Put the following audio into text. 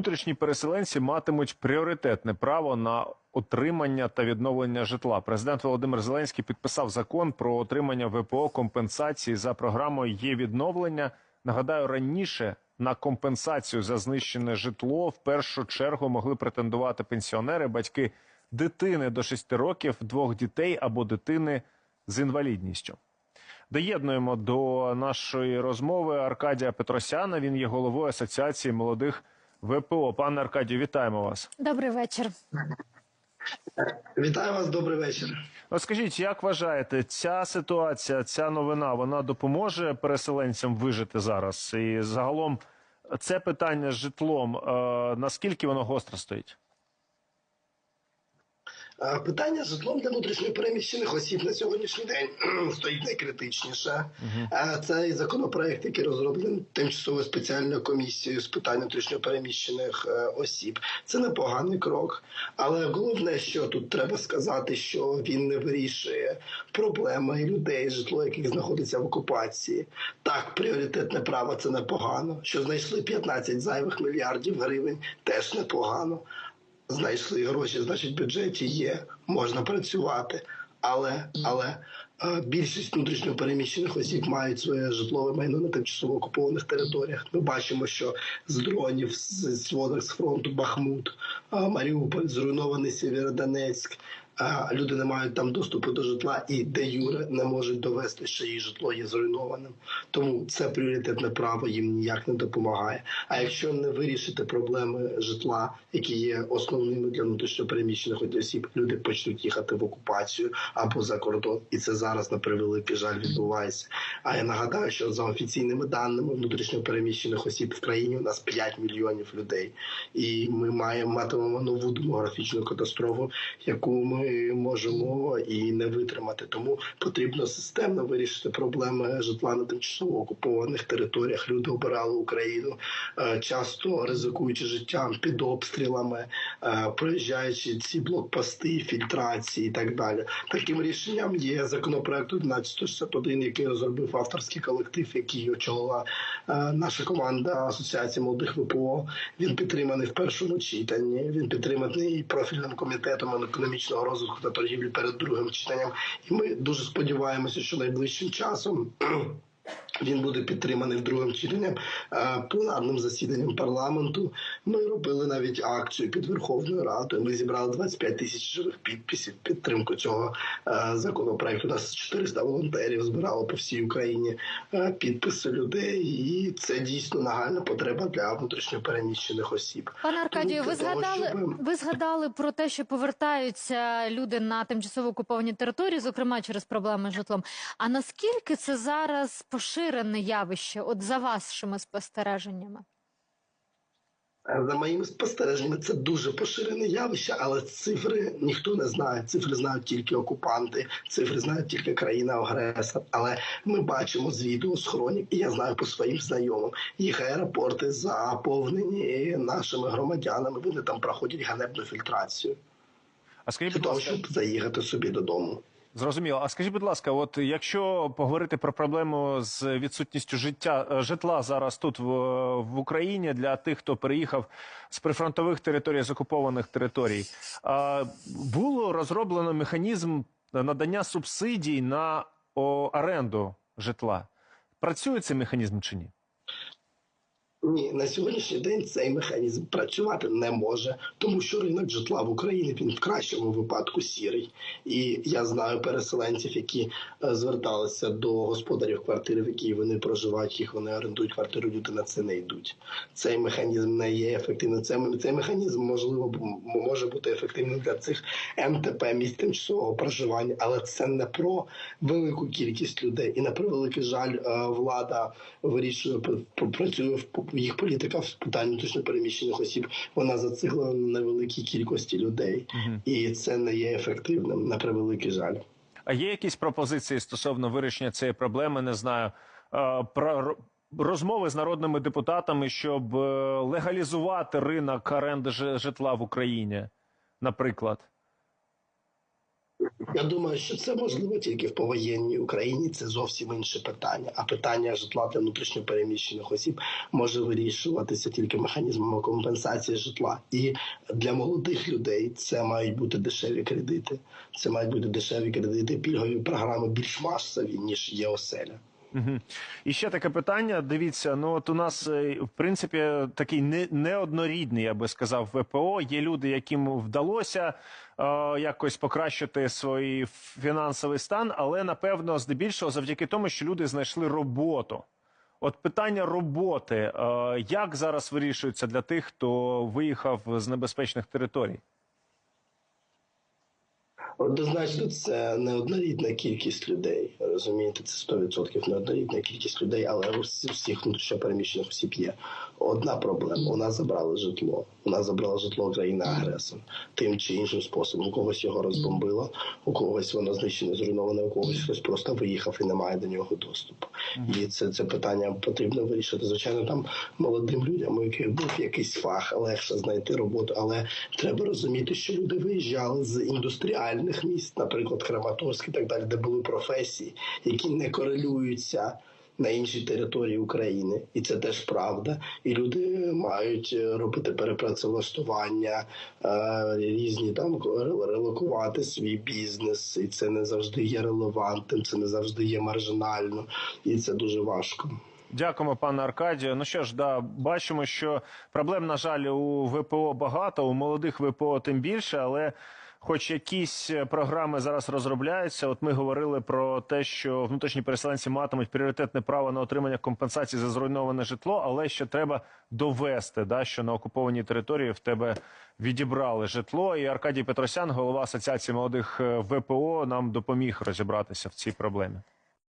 Внутрішні переселенці матимуть пріоритетне право на отримання та відновлення житла. Президент Володимир Зеленський підписав закон про отримання ВПО компенсації за програмою є відновлення. Нагадаю, раніше на компенсацію за знищене житло в першу чергу могли претендувати пенсіонери, батьки дитини до 6 років, двох дітей або дитини з інвалідністю. Доєднуємо до нашої розмови Аркадія Петросяна. Він є головою асоціації молодих ВПО. Пане Аркадію, вітаємо вас. Добрий вечір. Вітаю вас, добрий вечір. Розкажіть, скажіть, як вважаєте, ця ситуація, ця новина, вона допоможе переселенцям вижити зараз? І загалом це питання з житлом, е, наскільки воно гостро стоїть? Е, Питання з житлом для внутрішньопереміщених осіб на сьогоднішній день стоїть найкритичніше. Е, Цей законопроект, який розроблений тимчасовою спеціальною комісією з питань внутрішньопереміщених е, осіб, це непоганий крок. Але головне, що тут треба сказати, що він не вирішує проблеми людей, житло яких знаходиться в окупації. Так, пріоритетне право це непогано. Що знайшли 15 зайвих мільярдів гривень, теж непогано знайшли гроші, значить, в бюджеті є, можна працювати. Але але більшість більшість внутрішньопереміщених осіб мають своє житлове майно на тимчасово окупованих територіях. Ми бачимо, що з дронів з сводок з фронту Бахмут, е, Маріуполь, зруйнований Сєвєродонецьк. Люди не мають там доступу до житла і де юре не можуть довести, що їх житло є зруйнованим. Тому це пріоритетне право їм ніяк не допомагає. А якщо не вирішити проблеми житла, які є основними для внутрішньопереміщених осіб, люди почнуть їхати в окупацію або за кордон, і це зараз на превеликий жаль відбувається. А я нагадаю, що за офіційними даними внутрішньопереміщених осіб в країні у нас 5 мільйонів людей, і ми маємо матимемо нову демографічну катастрофу, яку ми можемо і не витримати. Тому потрібно системно вирішити проблеми житла на тимчасово окупованих територіях. Люди обирали Україну е, часто ризикуючи життям під обстрілами, е, проїжджаючи ці блокпости, фільтрації і так далі. Таким рішенням є законопроект 1161, який розробив авторський колектив, який очолила е, наша команда Асоціації молодих ВПО. Він підтриманий в першому читанні. Він підтриманий профільним комітетом економічного розвитку та торгівлі перед другим читанням. І ми дуже сподіваємося, що найближчим часом. Він буде підтриманий в другому читанням е, пленарним засіданням парламенту. Ми робили навіть акцію під Верховною Радою. Ми зібрали 25 тисяч живих підписів підтримку цього е, законопроекту. У нас 400 волонтерів збирало по всій Україні е, підписи людей, і це дійсно нагальна потреба для внутрішньопереміщених осіб. Пане Аркадію, ви того, згадали, щоб- ви згадали про те, що повертаються люди на тимчасово окуповані території, зокрема через проблеми з житлом. А наскільки це зараз поширене явище, от за вашими спостереженнями? За моїми спостереженнями, це дуже поширене явище, але цифри ніхто не знає. Цифри знають тільки окупанти, цифри знають тільки країна-агресор. Але ми бачимо з відео з хронік, і я знаю по своїм знайомим. Їх аеропорти заповнені нашими громадянами. Вони там проходять ганебну фільтрацію А скажіть, будь ласка, щоб заїхати собі додому. Зрозуміло. А скажіть, будь ласка, от якщо поговорити про проблему з відсутністю життя е, житла зараз тут в, в Україні для тих, хто переїхав з прифронтових територій, з окупованих територій, а, було розроблено механізм надання субсидій на о, оренду житла. Працює цей механізм чи ні? Ні, на сьогоднішній день цей механізм працювати не може, тому що ринок житла в Україні він в кращому випадку сірий. І я знаю переселенців, які е, зверталися до господарів квартири, в якій вони проживають, їх вони орендують квартиру. Люди на це не йдуть. Цей механізм не є ефективним. Цей, цей механізм можливо може бути ефективним для цих МТП місць тимчасового проживання, але це не про велику кількість людей. І на превеликий жаль, е, влада вирішує працює в їх політика з питань внутрішньо переміщених осіб. Вона зациклена на невеликій кількості людей, і це не є ефективним на превеликий жаль. А є якісь пропозиції стосовно вирішення цієї проблеми? Не знаю. Про розмови з народними депутатами, щоб е, легалізувати ринок оренди житла в Україні, наприклад. Я думаю, що це можливо тільки в повоєнній Україні. Це зовсім інше питання. А питання житла для внутрішньопереміщених осіб може вирішуватися тільки механізмами компенсації житла. І для молодих людей це мають бути дешеві кредити. Це мають бути дешеві кредити, пільгові програми більш масові ніж є оселя. Угу. І ще таке питання. Дивіться, ну от у нас е, в принципі такий не, неоднорідний, я би сказав, ВПО. Є люди, яким вдалося е, якось покращити свій фінансовий стан, але напевно здебільшого завдяки тому, що люди знайшли роботу. От питання роботи, е, як зараз вирішується для тих, хто виїхав з небезпечних територій? Однозначно, це не однорідна кількість людей. Розумієте, це 100% неоднорідна кількість людей, але у всі- всіх внутрішньопереміщених осіб є одна проблема: у нас забрали житло. У нас забрала житло країна-агресор тим чи іншим способом. У когось його розбомбило, у когось воно знищене, зруйноване, у когось хтось просто виїхав і не має до нього доступу. І це, це питання потрібно вирішити. Звичайно, там молодим людям, у яких був якийсь фах, легше знайти роботу, але треба розуміти, що люди виїжджали з індустріальних міст, наприклад, Краматорськ і так далі, де були професії, які не корелюються. На іншій території України, і це теж правда. І люди мають е, робити перепрацевлаштування, е, різні там ре- релокувати свій бізнес, і це не завжди є релевантним, це не завжди є маржинально, і це дуже важко. Дякуємо, пане Аркадію. Ну що ж, да, бачимо, що проблем, на жаль, у ВПО багато, у молодих ВПО тим більше, але хоч якісь е, програми зараз розробляються. От ми говорили про те, що внутрішні переселенці матимуть пріоритетне право на отримання компенсації за зруйноване житло, але ще треба довести, да, що на окупованій території в тебе відібрали житло. І Аркадій Петросян, голова Асоціації молодих е, ВПО, нам допоміг розібратися в цій проблемі.